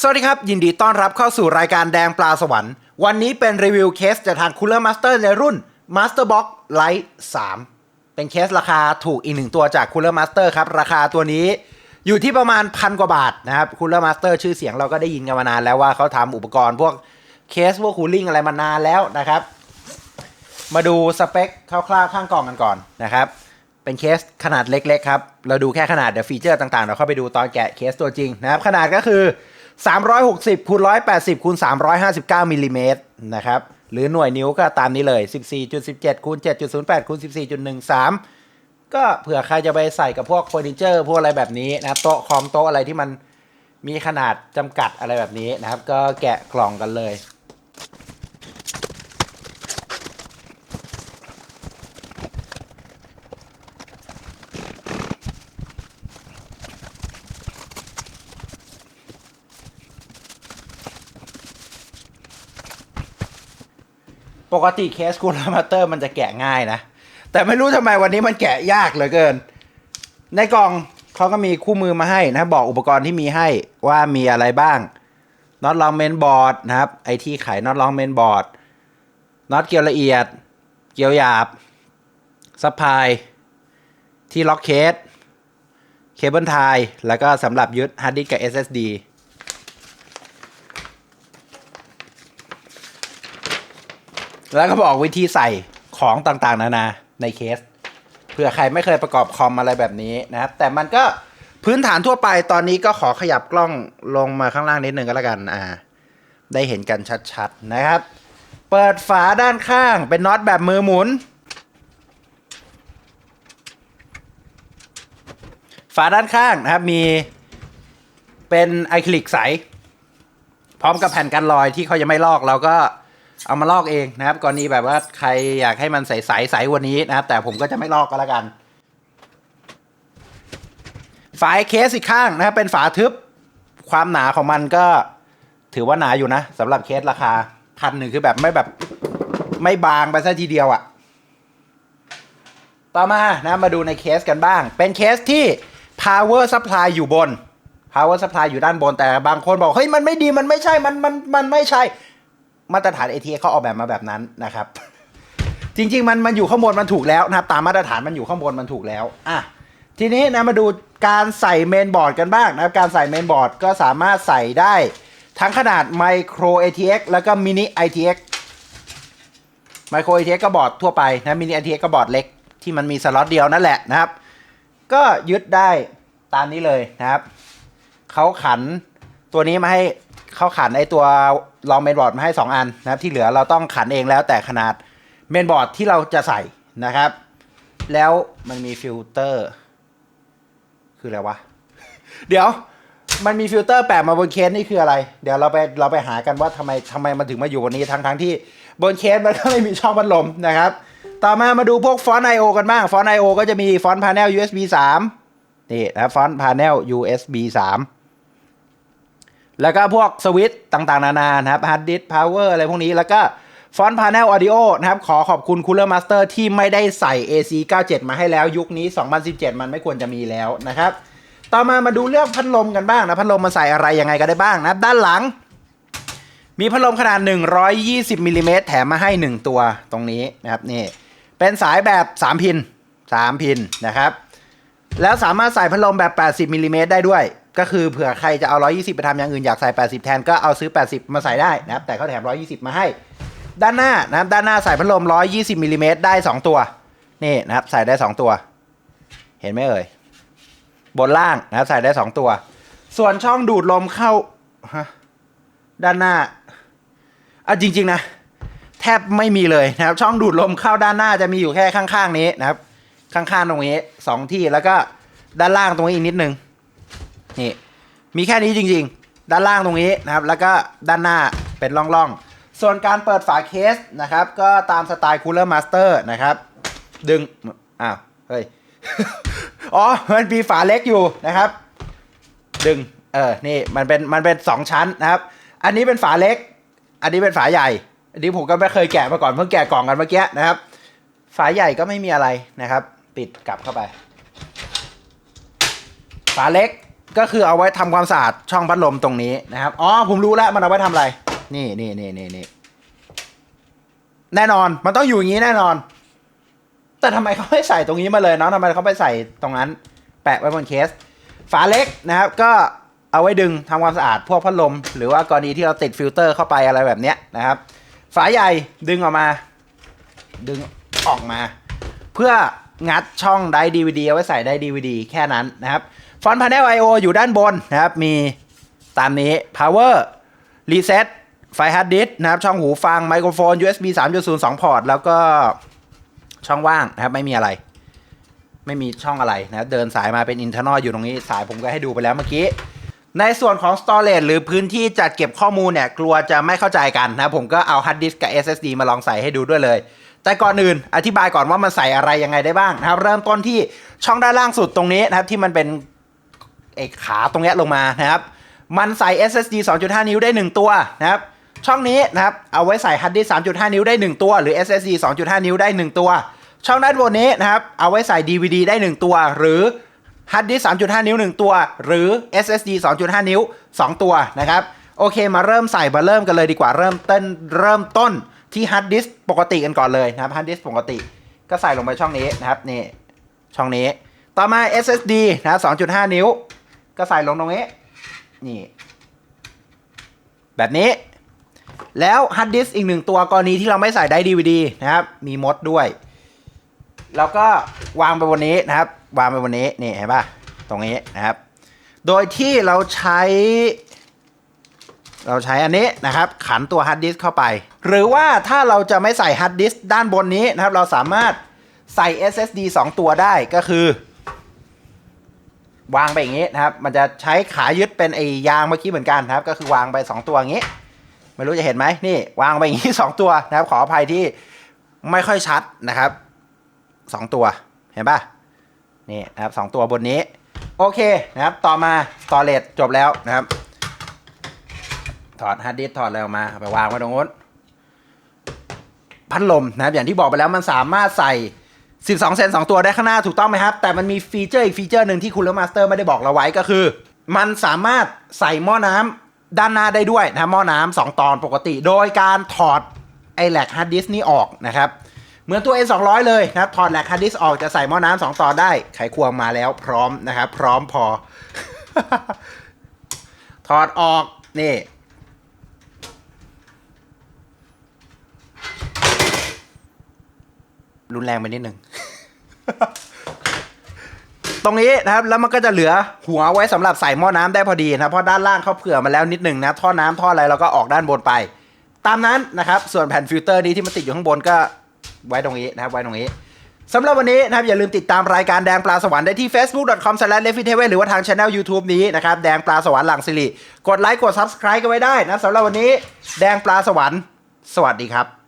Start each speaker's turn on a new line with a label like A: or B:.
A: สวัสดีครับ ยินดีต้อนรับเข้าสู่รายการแดงปลาสวรรค์ วันนี้เป็นรีวิวเคสจากทาง Cooler Master ในรุ่น Master Box Lite 3 เป็นเคสราคาถูกอีกหนึ่งตัวจาก Cooler Master ครับ ราคาตัวนี้อยู่ที่ประมาณพันกว่าบาทนะครับ Cooler Master ชื่อเสียงเราก็ได้ยินกันมานานแล้วว่าเขาทำอุปกรณ์พวกเคสพวกคูลิ่งอะไรมานานแล้วนะครับ มาดูสเปคคร่าวๆข้างกล่องกันก่อนนะครับเป็นเคสขนาดเล็กๆครับ เราดูแค่ขนาดเดี๋ยวฟีเจอร์ต่างๆ เราเข้าไปดูตอนแกะเคสตัวจริงนะครับ ขนาดก็คือ 360คูณ180คูณ359มิลลิเมตรนะครับ หรือหน่วยนิ้วก็ตามนี้เลย 14.17คูณ7.08คูณ14.13 ก็เผื่อใครจะไปใส่กับพวกเฟอร์นิเจอร์พวกอะไรแบบนี้นะครับโต๊ะคอมโต๊ะอะไรที่มันมีขนาดจำกัดอะไรแบบนี้นะครับ ก็แกะกล่องกันเลย ปกติเคสคูลามาเตอร์มันจะแกะง่ายนะ แต่ไม่รู้ทำไมวันนี้มันแกะยากเหลือเกิน ในกล่องเขาก็มีคู่มือมาให้นะบอกอุปกรณ์ที่มีให้ว่ามีอะไรบ้างน็อตลองเมนบอร์ดนะครับ ไอที่ไขน็อตลองเมนบอร์ดน็อตเกลียวละเอียด เกลียวหยาบซัพพายที่ล็อกเคสเคเบิลไทแล้วก็สำหรับยึดฮาร์ดดิสก์กับ SSD แล้วก็บอกวิธีใส่ของต่างๆ นานาในเคสเผื่อใครไม่เคยประกอบคอมอะไรแบบนี้นะครับ แต่มันก็พื้นฐานทั่วไปตอนนี้ก็ขอขยับกล้องลงมาข้างล่างนิดนึงก็แล้วกันอ่าได้เห็นกันชัดๆนะครับ เปิดฝาด้านข้างเป็นน็อตแบบมือหมุน ฝาด้านข้างนะครับมีเป็นไอคลิกใส พร้อมกับแผ่นกันรอยที่เขายังไม่ลอกเราก็ เอามาลอกเองนะครับกรณีแบบว่าใครอยากให้มันใสใสใสกวันนี้นะครับ แต่ผมก็จะไม่ลอกก็แล้วกัน ฝาเคสอีกข้างนะครับ เป็นฝาทึบความหนาของมันก็ถือว่าหนาอยู่นะสำหรับเคสราคาพันหนึ่งคือแบบไม่แบบไม่บางไปซะทีเดียวอะ่ะ ต่อมานะมาดูในเคสกันบ้าง เป็นเคสที่ power supply อยู่บน power supply อยู่ด้านบนแต่บางคนบอก เฮ้ย มันไม่ดีมันไม่ใช่มันมันมันไม่ใช่ มาตรฐาน ATA เขาออกแบบมาแบบนั้นนะครับ จริง ๆ มันมันอยู่ข้างบนมันถูกแล้วนะครับ ตามมาตรฐานมันอยู่ข้างบนมันถูกแล้วอะทีนี้นะมาดูการใส่เมนบอร์ดกันบ้างนะครับ การใส่เมนบอร์ดก็สามารถใส่ได้ทั้งขนาด Micro ATX แล้วก็ Mini ITX Micro ATX ก็บอร์ดทั่วไปนะ Mini ITX ก็บอร์ดเล็กที่มันมีสล็อตเดียวนั่นแหละนะครับ ก็ยึดได้ตามนี้เลยนะครับ เขาขันตัวนี้มาให้ เขาขันไอตัวรองเมนบอร์ดมาให้ 2 อันนะครับ ที่เหลือเราต้องขันเองแล้วแต่ขนาดเมนบอร์ดที่เราจะใส่นะครับ แล้วมันมีฟิลเตอร์ คืออะไรวะ เดี๋ยวมันมีฟิลเตอร์แปะมาบนเคสนี่คืออะไร เดี๋ยวเราไปเราไปหากันว่าทำไมทำไมมันถึงมาอยู่บนนี้ทั้งทั้งที่บนเคสมันก็ไม่มีช่องพัดลมนะครับ ต่อมามาดูพวกฟอนต์ I/O กันบ้าง ฟอนต์ I/O ก็จะมีฟอนต์พาเนล USB 3 นี่นะครับฟอนต์พาเนล USB 3 แล้วก็พวกสวิตต่างๆ นานานะครับฮาร์ดดิสก์พาวเวอร์อะไรพวกนี้แล้วก็ฟอนต์พาเนลออดิโอนะครับ ขอขอบคุณ Cooler Master ที่ไม่ได้ใส่ AC 97 มาให้แล้วยุคนี้ 2017 มันไม่ควรจะมีแล้วนะครับ ต่อมามาดูเรื่องพัดลมกันบ้างนะ พัดลมมาใส่อะไรยังไงก็ได้บ้างนะด้านหลัง มีพัดลมขนาด 120มิลลิเมตรแถมมาให้ 1 ตัวตรงนี้นะครับนี่เป็นสายแบบ 3 พิน 3 พินนะครับ แล้วสามารถใส่พัดลมแบบ 80มิลลิเมตรได้ด้วย ก็คือเผื่อใครจะเอา 120 ไปทำอย่างอื่นอยากใส่ 80 แทนก็เอาซื้อ 80 มาใส่ได้นะครับ แต่เขาแถม 120 มาให้ ด้านหน้านะครับด้านหน้าใส่พัดลม 120มิลลิเมตรได้ 2 ตัว นี่นะครับใส่ได้ 2 ตัว เห็นไหมเอ่ย บนล่างนะครับใส่ได้ 2 ตัว ส่วนช่องดูดลมเข้าฮะด้านหน้าอะจริง ๆ นะ แทบไม่มีเลยนะครับ ช่องดูดลมเข้าด้านหน้าจะมีอยู่แค่ข้างๆนี้นะครับ ข้างๆตรงนี้สองที่แล้วก็ด้านล่างตรงนี้อีกนิดนึง นี่มีแค่นี้จริง ๆ ด้านล่างตรงนี้นะครับ แล้วก็ด้านหน้าเป็นร่องๆ ส่วนการเปิดฝาเคสนะครับ ก็ตามสไตล์ Cooler Master นะครับ ดึง อ้าว เฮ้ย อ๋อ มันมีฝาเล็กอยู่นะครับ ดึง เออ นี่มันเป็นมันเป็นสองชั้นนะครับ อันนี้เป็นฝาเล็ก อันนี้เป็นฝาใหญ่ อันนี้ผมก็ไม่เคยแกะมาก่อนเพิ่งแกะกล่องกันเมื่อกี้นะครับ ฝาใหญ่ก็ไม่มีอะไรนะครับ ปิดกลับเข้าไป ฝาเล็ก ก็คือเอาไว้ทำความสะอาดช่องพัดลมตรงนี้นะครับ อ๋อผมรู้แล้วมันเอาไว้ทำอะไร นี่นี่นี่นี่นี่แน่นอนมันต้องอยู่อย่างนี้แน่นอน แต่ทำไมเขาไม่ใส่ตรงนี้มาเลยเนาะทำไมเขาไปใส่ตรงนั้น แปะไว้บนเคส ฝาเล็กนะครับ ก็เอาไว้ดึงทำความสะอาดพวกพัดลม หรือว่ากรณีที่เราติดฟิลเตอร์เข้าไปอะไรแบบเนี้ยนะครับ ฝาใหญ่ดึงออกมา ดึงออกมา เพื่อ งัดช่องไดดีวดีเอาไว้ใส่ไดดีวดีแค่นั้นนะครับฟอนต์พา n e l I/O อยู่ด้านบนนะครับ มีตามนี้ power reset ไฟฮาร์ดดิสนะครับ ช่องหูฟังไมโครโฟน USB 3.0 2 พอร์ต แล้วก็ช่องว่างนะครับ ไม่มีอะไร ไม่มีช่องอะไรนะรเดินสายมาเป็น internal อยู่ตรงนี้สายผมก็ให้ดูไปแล้วเมื่อกี้ ในส่วนของ storage หรือพื้นที่จัดเก็บข้อมูลเนี่ย กลัวจะไม่เข้าใจกันนะ ผมก็เอา hard disk กับ SSD มาลองใส่ให้ดูด้วยเลย แต่ก่อนอื่นอธิบายก่อนว่ามันใส่อะไรยังไงได้บ้างนะครับ เริ่มต้นที่ช่องด้านล่างสุดตรงนี้นะครับที่มันเป็นไอ้ขาตรงนี้ลงมานะครับ มันใส่ SSD 2.5 นิ้วได้ 1 ตัวนะครับ ช่องนี้นะครับเอาไว้ใส่ hard disk 3.5 นิ้วได้ 1 ตัว หรือ SSD 2.5 นิ้วได้ 1 ตัว ช่องด้านบนนี้นะครับเอาไว้ใส่ DVD ได้ 1 ตัว หรือฮาร์ดดิสก์3.5 นิ้ว 1 ตัว หรือ SSD 2.5 นิ้ว 2 ตัวนะครับโอเคมาเริ่มใส่มาเริ่มกันเลยดีกว่าเริ่มต้นเริ่มต้น ที่ฮาร์ดดิสก์ปกติกันก่อนเลยนะครับฮาร์ดดิสก์ปกติ ก็ใส่ลงไปช่องนี้นะครับนี่ช่องนี้ ต่อมา SSD นะครับ2.5 นิ้ว ก็ใส่ลงตรงนี้นี่แบบนี้ แล้วฮาร์ดดิสก์อีกหนึ่งตัวกรณีที่เราไม่ใส่ได้ DVD นะครับมีมดด้วยแล้วก็วางไปบนนี้นะครับ วางไปบนนี้นี่เห็นป่ะตรงนี้นะครับ โดยที่เราใช้ เราใช้อันนี้นะครับ ขันตัวฮาร์ดดิสก์เข้าไป หรือว่าถ้าเราจะไม่ใส่ฮาร์ดดิสก์ด้านบนนี้นะครับ เราสามารถใส่ SSD 2 ตัวได้ก็คือ วางไปอย่างนี้นะครับ มันจะใช้ขายึดเป็นไอ้ยางเมื่อกี้เหมือนกันนะครับ ก็คือวางไป 2 ตัวอย่างนี้ ไม่รู้จะเห็นไหมนี่ วางไปอย่างนี้ 2 ตัวนะครับ ขออภัยที่ไม่ค่อยชัดนะครับสองตัวเห็นป่ะนี่นะครับสองตัวบนนี้ โอเคนะครับ ต่อมา storage จบแล้วนะครับ ถอดฮาร์ดดิสก์ถอดอะไรออกมาไปวางไว้ตรงนู้นพัดลมนะครับอย่างที่บอกไปแล้วมันสามารถใส่ 12 เซน2ตัวได้ข้างหน้าถูกต้องไหมครับ แต่มันมีฟีเจอร์อีกฟีเจอร์หนึ่งที่คุณเลมาสเตอร์ไม่ได้บอกเราไว้ก็คือ มันสามารถใส่หม้อน้ำด้านหน้าได้ด้วยนะหม้อน้ำสองตอนปกติ โดยการถอดไอแหลกฮาร์ดดิสก์นี้ออกนะครับเหมือนตัว N 2 0 0 เลยนะครับถอดแหลกฮาร์ดดิสก์ออกจะใส่หม้อน้ำสองต่อได้ ไขควงมาแล้วพร้อมนะครับพร้อมพอ ถอดออกนี่ รุนแรงไปนิดหนึ่ง ตรงนี้นะครับ แล้วมันก็จะเหลือหัวไว้สำหรับใส่หม้อน้ำได้พอดีนะเพราะด้านล่างเขาเผื่อมาแล้วนิดหนึ่งนะ ท่อน้ำท่ออะไรเราก็ออกด้านบนไป ตามนั้นนะครับ ส่วนแผ่นฟิลเตอร์นี้ที่มันติดอยู่ข้างบนก็ไว้ตรงนี้นะครับ ไว้ตรงนี้สำหรับวันนี้นะครับอย่าลืมติดตามรายการแดงปลาสวรรค์ได้ที่ facebook.com s l a s h l e f i t e หรือว่าทางช anel YouTube นี้นะครับแดงปลาสวรรค์หลังสิริกดไลค์กด subscribe กันไว้ได้นะสำหรับวันนี้แดงปลาสวรรค์ สวัสดีครับ